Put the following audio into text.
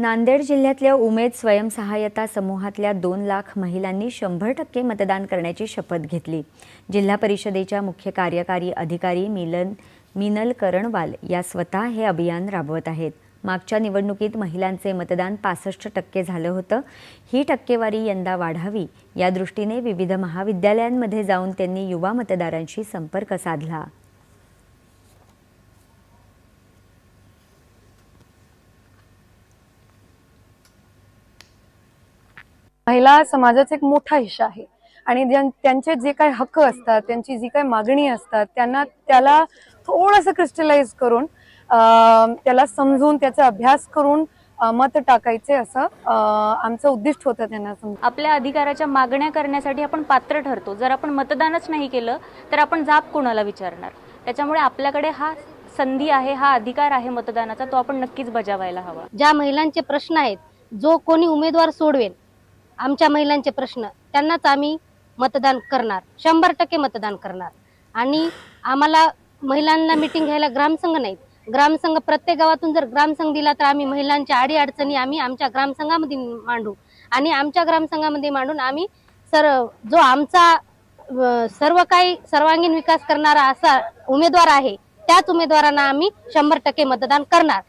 नांदेड जिल्ह्यातल्या उमेद स्वयंसहाय्यता समूहातल्या दोन लाख महिलांनी शंभर टक्के मतदान करण्याची शपथ घेतली. जिल्हा परिषदेच्या मुख्य कार्यकारी अधिकारी मिलन मिनल करणवाल या स्वतः हे अभियान राबवत आहेत. मागच्या निवडणुकीत महिलांचे मतदान पासष्ट टक्के झालं होतं. ही टक्केवारी यंदा वाढावी या दृष्टीने विविध महाविद्यालयांमध्ये जाऊन त्यांनी युवा मतदारांशी संपर्क साधला. महिला समाजाचा एक मोठा हिस्सा आहे. आणि ज्यां- त्यांचे जे काही हक्क असतात त्यांची जी काही मागणी असतात त्यांना त्याला थोडंसं क्रिस्टलाइज करून त्याला समजून त्याचा अभ्यास करून मत टाकायचे असं आमचं उद्दिष्ट होतं त्यांना समजून. आपल्या अधिकाराच्या मागण्या करण्यासाठी आपण पात्र ठरतो. जर आपण मतदानच नाही केलं तर आपण जाब कोणाला विचारणार? त्याच्यामुळे आपल्याकडे हा संधी आहे हा अधिकार आहे मतदानाचा तो आपण नक्कीच बजावायला हवा. ज्या महिलांचे प्रश्न आहेत जो कोणी उमेदवार सोडवेल आमच्या महिलांचे प्रश्न त्यांनाच आम्ही मतदान करणार. शंभर टक्के मतदान करणार. आणि आम्हाला महिलांना मिटिंग घ्यायला ग्रामसंघ नाहीत. ग्रामसंघ प्रत्येक गावातून जर ग्रामसंघ दिला तर आम्ही महिलांच्या आडी अडचणी आम्ही आमच्या ग्रामसंघामध्ये मांडू. आणि आमच्या ग्रामसंघामध्ये मांडून आम्ही सर जो आमचा सर्व काही सर्वांगीण विकास करणारा असा उमेदवार आहे त्याच उमेदवारांना आम्ही शंभर टक्के मतदान करणार.